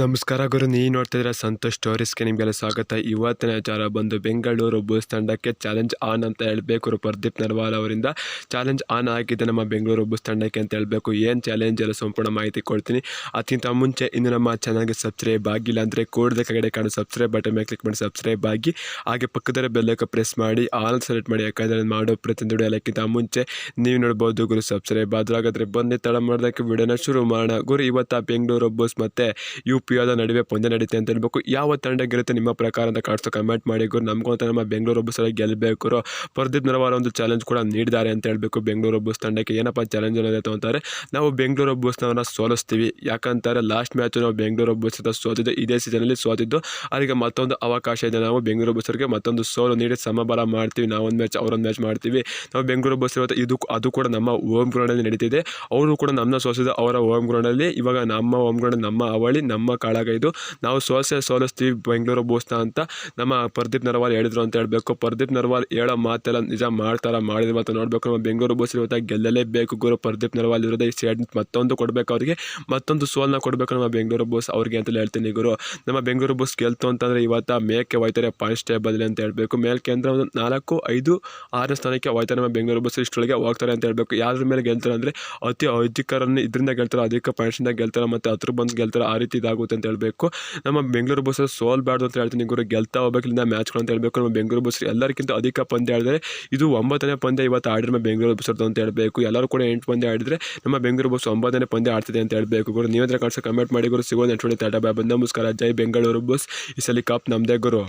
ನಮಸ್ಕಾರ ಗುರು ನೀವು ನೋಡ್ತಿದ್ರೆ ಸಂತೋಷ್ ಸ್ಟೋರೀಸ್ಗೆ ನಿಮಗೆಲ್ಲ ಸ್ವಾಗತ. ಇವತ್ತಿನ ವಿಚಾರ ಬಂದು ಬೆಂಗಳೂರು ಬೂಸ್ ತಂಡಕ್ಕೆ ಚಾಲೆಂಜ್ ಆನ್ ಅಂತ ಹೇಳಬೇಕು ಪ್ರದೀಪ್ ನರ್ವಾಲ್ ಅವರಿಂದ. ಚಾಲೆಂಜ್ ಆನ್ ಆಗಿದೆ ನಮ್ಮ ಬೆಂಗಳೂರು ಬೂಸ್ ತಂಡಕ್ಕೆ ಅಂತ ಹೇಳಬೇಕು. ಏನು ಚಾಲೆಂಜ್ ಎಲ್ಲ ಸಂಪೂರ್ಣ ಮಾಹಿತಿ ಕೊಡ್ತೀನಿ. ಅದಕ್ಕಿಂತ ಮುಂಚೆ ಇನ್ನು ನಮ್ಮ ಚಾನಲ್ಗೆ ಸಬ್ಸ್ಕ್ರೈಬ್ ಆಗಿಲ್ಲ ಅಂದರೆ ಕೂಡದೆ ಕಡೆ ಕಾಣೋ. ಸಬ್ಸ್ಕ್ರೈಬ್ ಬಟನ್ ಮೇಲೆ ಕ್ಲಿಕ್ ಮಾಡಿ ಸಬ್ಸ್ಕ್ರೈಬ್ ಆಗಿ. ಹಾಗೆ ಪಕ್ಕದಲ್ಲಿ ಬೆಲ್ಲಕ್ಕೆ ಪ್ರೆಸ್ ಮಾಡಿ. ಆಲ್ ಸೆಲೆಕ್ಟ್ ಮಾಡಿ. ಯಾಕಂದರೆ ಮಾಡೋ ಪ್ರತಿಯೊಂದು ವಿಡಿಯೋ ಎಲ್ಲಕ್ಕಿಂತ ಮುಂಚೆ ನೀವು ನೋಡ್ಬೋದು ಗುರು, ಸಬ್ಸ್ಕ್ರೈಬ್ ಆದರೂ ಹಾಗಾದ್ರೆ ಬನ್ನಿ ತಡ ಮಾಡೋದಕ್ಕೆ ವಿಡಿಯೋನ ಶುರು ಮಾಡೋಣ. ಗುರು, ಇವತ್ತು ಬೆಂಗಳೂರು ಬಸ್ ಮತ್ತು ಯು ಪಿ ನಡುವೆ ಪಂದ್ಯ ನಡೀತೆ ಅಂತ ಹೇಳ್ಬೇಕು. ಯಾವ ತಂಡ ಗೆಲ್ಲುತ್ತೆ ನಿಮ್ಮ ಪ್ರಕಾರ ಅಂತ ಕಾಡ್ಸೋ ಕಮೆಂಟ್ ಮಾಡಿ ಗುರು. ಅಂತ ನಮ್ಮ ಬೆಂಗಳೂರು ಬಸ್ ಗೆಲ್ಲಬೇಕು ಪ್ರದೀಪ್ ನರವಾರ ಒಂದು ಚಾಲೆಂಜ್ ಕೂಡ ನೀಡಿದ್ದಾರೆ ಅಂತ ಹೇಳಬೇಕು. ಬೆಂಗಳೂರು ಬಸ್ ತಂಡಕ್ಕೆ ಏನಪ್ಪ ಚಾಲೆಂಜ್ ಅನ್ನೋದು ಅಂತಾರೆ ನಾವು ಬೆಂಗಳೂರು ಬಸ್ನವನ್ನ ಸೋಲಿಸ್ತೀವಿ. ಯಾಕಂತಾರೆ ಲಾಸ್ಟ್ ಮ್ಯಾಚ್ ನಾವು ಬೆಂಗಳೂರು ಬಸ್ ಹತ್ರ ಸೋತಿದ್ದು, ಇದೇ ಸೀಸನಲ್ಲಿ ಸೋತಿದ್ದು. ಅವರಿಗೆ ಮತ್ತೊಂದು ಅವಕಾಶ ಇದೆ. ನಾವು ಬೆಂಗಳೂರು ಬಸ್ಸರಿಗೆ ಮತ್ತೊಂದು ಸೋಲು ನೀಡಿ ಸಮಬಲ ಮಾಡ್ತೀವಿ. ನಾವೊಂದು ಮ್ಯಾಚ್ ಅವರೊಂದು ಮ್ಯಾಚ್ ಮಾಡ್ತೀವಿ. ನಾವು ಬೆಂಗಳೂರು ಬಸ್ ಇವತ್ತು ಇದು ಅದು ಕೂಡ ನಮ್ಮ ಹೋಮ್ ಗ್ರೌಂಡಲ್ಲಿ ನಡೀತಿದೆ. ಅವರು ಕೂಡ ನಮ್ಮನ್ನ ಸೋಸಿದ ಅವರ ಹೋಮ್ ಗ್ರೌಂಡಲ್ಲಿ ಇವಾಗ ನಮ್ಮ ಹೋಮ್ ಗ್ರೌಂಡ್ ನಮ್ಮ ಅವಳಿ, ನಮ್ಮ ಕಾಳಗ ಇದು. ನಾವು ಸೋಸೆ ಸೋಲಿಸ್ತೀವಿ ಬೆಂಗಳೂರು ಬೂಸ್ನ ಅಂತ. ನಮ್ಮ ಪ್ರದೀಪ್ ನರ್ವಾಲ್ ಹೇಳಿದ್ರು ಅಂತ ಹೇಳಬೇಕು. ಪ್ರದೀಪ್ ನರ್ವಾಲ್ ಹೇಳೋ ಮಾತೆಲ್ಲ ನಿಜ ಮಾಡ್ತಾರ ಮಾಡಿದ್ರು ಮತ್ತು ನೋಡಬೇಕು. ನಮ್ಮ ಬೆಂಗಳೂರು ಬಸ್ ಇವತ್ತು ಗೆಲ್ಲಲೇಬೇಕು ಗುರು ಪ್ರದೀಪ್ ನರ್ವಾಲ್ ಇರೋದೇ ಈ ಸೈಡ್ ಮತ್ತೊಂದು ಕೊಡಬೇಕು ಅವರಿಗೆ. ಮತ್ತೊಂದು ಸೋಲ್ನ ಕೊಡಬೇಕು ನಮ್ಮ ಬೆಂಗಳೂರು ಬಸ್ ಅವ್ರಿಗೆ ಅಂತ ಹೇಳ್ತೀನಿ ಗುರು. ನಮ್ಮ ಬೆಂಗಳೂರು ಬಸ್ ಗೆಲ್ತು ಅಂತಂದರೆ ಇವತ್ತು ಮೇಕೆ ಹೋಯ್ತಾರೆ ಪಾಯಿಂಟ್ಸ್ ಟೇಬಲ್ ಅಂತ ಹೇಳಬೇಕು. ಮೇಲ್ಕೆ ಅಂದರೆ ಒಂದು ನಾಲ್ಕು, ಐದು ಆರನೇ ಸ್ಥಾನಕ್ಕೆ ಹೋಯ್ತಾರೆ ನಮ್ಮ ಬೆಂಗಳೂರು ಬಸ್ ಇಷ್ಟೊಳಗೆ ಹೋಗ್ತಾರೆ ಅಂತ ಹೇಳಬೇಕು. ಯಾರ ಮೇಲೆ ಗೆಲ್ತಾರೆ ಅಂದರೆ ಅತಿ ಅಧಿಕಾರನ್ನು ಇದರಿಂದ ಗೆಲ್ತಾರೆ, ಅಧಿಕ ಪಾಯಿಂಟ್ಸಿಂದ ಗೆಲ್ತಾರೆ ಮತ್ತು ಹತ್ರ ಬಂದು ಗೆಲ್ತಾರೆ ಆ ರೀತಿ ಇದಾಗುತ್ತೆ ಅಂತ ಹೇಳಬೇಕು. ನಮ್ಮ ಬೆಂಗಳೂರು ಬಸ್ ಸೋಲ್ಬಾರ್ದು ಅಂತ ಹೇಳ್ತೀನಿ. ಗುರು ಗೆಲ್ತಾ ಹೋಗ್ಬೇಕಿಲ್ಲ ಮ್ಯಾಚ್ಗಳು ಅಂತ ಹೇಳಬೇಕು. ನಮ್ಮ ಬೆಂಗಳೂರು ಬಸ್ ಎಲ್ಲರಿಗಿಂತ ಅಧಿಕ ಪಂದ್ಯ ಆಡಿದ್ರೆ ಇದು ಒಂಬತ್ತನೇ ಪಂದ್ಯ ಇವತ್ತು ಆಡಿದ್ರೆ ನಮ್ಮ ಬೆಂಗಳೂರು ಬಸ್ ಅಂತ ಹೇಳಬೇಕು. ಎಲ್ಲರೂ ಕೂಡ ಎಂಟು ಪಂದ್ಯ ಆಡಿದ್ರೆ ನಮ್ಮ ಬೆಂಗಳೂರು ಬಸ್ ಒಂಬತ್ತನೇ ಪಂದ್ಯ ಆಡ್ತಿದೆ ಅಂತ ಹೇಳಬೇಕು. ಗುರು ನೀವಂದ್ರೆ ಕಳ್ಸೋ ಕಮೆಂಟ್ ಮಾಡಿ. ಗುರು ಸಿಗೋದು ನೆಟ್ಕೊಂಡು ತಾಟ ಬಾಯ್ ನಮಸ್ಕಾರ ಜೈ ಬೆಂಗಳೂರು ಬಸ್ ಈ ಸಲ ಕಪ್ ನಮ್ಮದೇ ಗುರು.